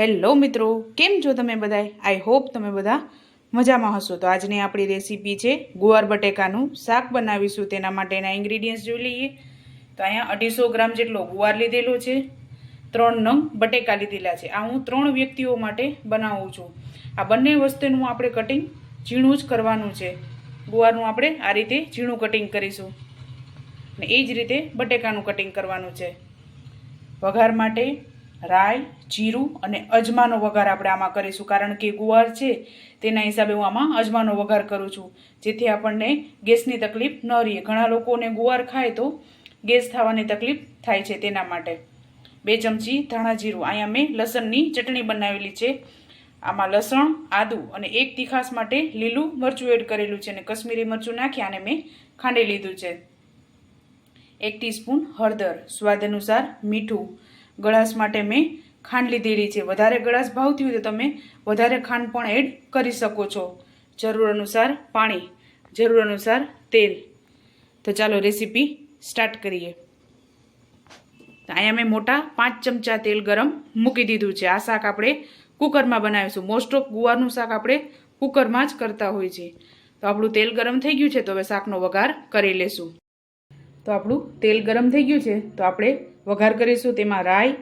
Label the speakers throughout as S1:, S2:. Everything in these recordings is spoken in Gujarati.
S1: હેલો મિત્રો, કેમ છો તમે બધા આઈ હોપ તમે બધા મજામાં હશો. તો આજની આપણી રેસીપી છે ગુવાર બટેકાનું શાક બનાવીશું. તેના માટેના ઇન્ગ્રીડિયન્ટ્સ જોઈ લઈએ. તો અહીંયા અઢીસો ગ્રામ જેટલો ગુવાર લીધેલો છે. ત્રણ નંગ બટેકા લીધેલા છે. આ હું ત્રણ વ્યક્તિઓ માટે બનાવું છું. આ બંને વસ્તુનું આપણે કટિંગ ઝીણું જ કરવાનું છે. ગુવારનું આપણે આ રીતે ઝીણું કટિંગ કરીશું. ને એ જ રીતે બટેકાનું કટિંગ કરવાનું છે. વઘાર માટે રાઈ, જીરું અને અજમાનો વઘાર આપણે આમાં કરીશું. કારણ કે ગુવાર છે, તેના હિસાબે હું આમાં અજમાનો વઘાર કરું છું. જેથી આપણને ગેસની તકલીફ ન રહે. ઘણા લોકોને ગુવાર ખાય તો ગેસ થવાની તકલીફ થાય છે તેના માટે. બે ચમચી ધાણા જીરું. અહીંયા મેં લસણની ચટણી બનાવેલી છે. આમાં લસણ, આદું અને એક તીખાસ માટે લીલું મરચું એડ કરેલું છે અને કશ્મીરી મરચું નાખી અને મેં ખાંડી લીધું છે. એક ટીસ્પૂન હળદર. સ્વાદ અનુસાર મીઠું. ગળાશ માટે મેં ખાંડ લીધેલી છે. વધારે ગળાશ ભાવતી હોય તો તમે વધારે ખાંડ પણ એડ કરી શકો છો. જરૂર અનુસાર પાણી, જરૂર અનુસાર તેલ. તો ચાલો રેસીપી સ્ટાર્ટ કરીએ. અહીંયા મેં મોટા પાંચ ચમચા તેલ ગરમ મૂકી દીધું છે. આ શાક આપણે કુકરમાં બનાવીશું. મોસ્ટ ઓફ ગુવારનું શાક આપણે કુકરમાં જ કરતા હોય છે. તો આપણું તેલ ગરમ થઈ ગયું છે તો હવે શાકનો વઘાર કરી લેશું. તો આપણું તેલ ગરમ થઈ ગયું છે. તો આપણે વઘાર કરીશું, તેમાં રાઈ,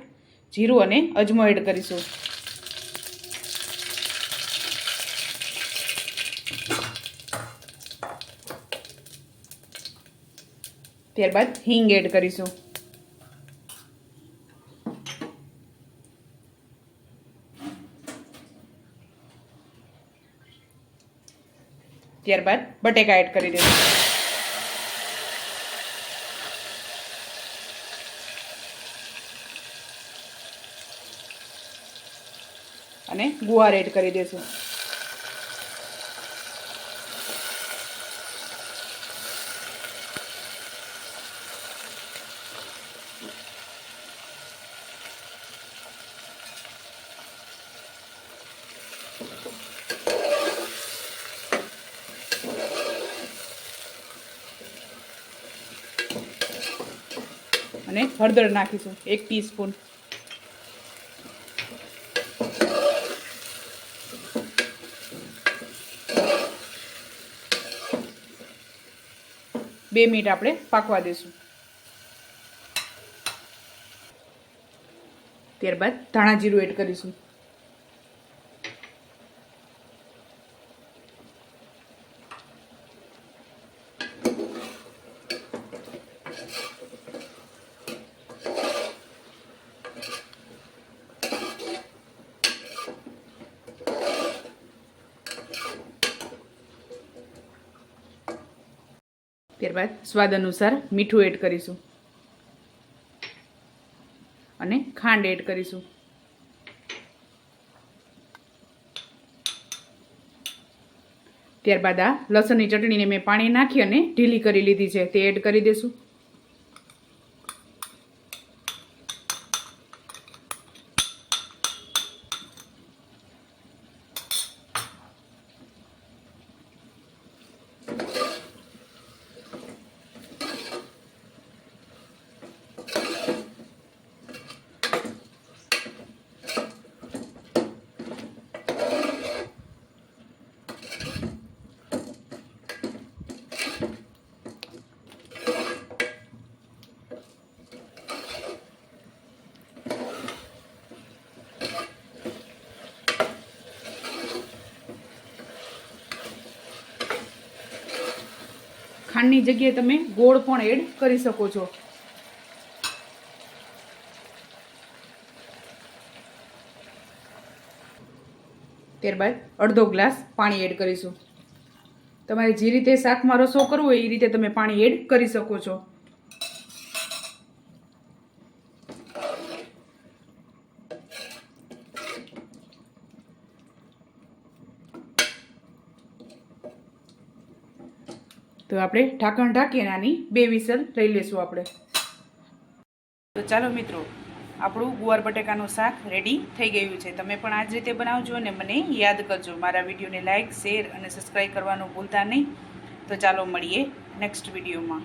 S1: જીરું અને અજમો એડ કરીશું. ત્યારબાદ હિંગ એડ કરીશું. ત્યારબાદ બટેકા એડ કરી દઈશું. અને ગુવાર એડ કરી દઈશું અને હળદર નાખીશું એક ટીસ્પૂન. બે મિનિટ આપણે પાકવા દઈશું. ત્યારબાદ ધાણા જીરું એડ કરીશું. ત્યારબાદ સ્વાદ અનુસાર મીઠું એડ કરીશું. અને ખાંડ એડ કરીશું. ત્યારબાદ આ લસણની ચટણીને મેં પાણી નાખી અને ઢીલી કરી લીધી છે. તે એડ કરી દઈશું ખાંડની જગ્યાએ તમે ગોળ પણ એડ કરી શકો છો. ત્યારબાદ અડધો ગ્લાસ પાણી એડ કરીશું. તમારે જે રીતે શાકમાં રસો કરવો હોય એ રીતે તમે પાણી એડ કરી શકો છો. તો આપણે ઢાંકણ ઢાંકીને આની બે વિસલ લઈ લેશું આપણે. તો ચાલો મિત્રો, આપણું ગુવાર બટેકાનું શાક રેડી થઈ ગયું છે. તમે પણ આ જ રીતે બનાવજો અને મને યાદ કરજો. મારા વિડીયોને લાઇક શેર અને સબસ્ક્રાઈબ કરવાનું ભૂલતા નહીં. તો ચાલો મળીએ નેક્સ્ટ વિડીયોમાં.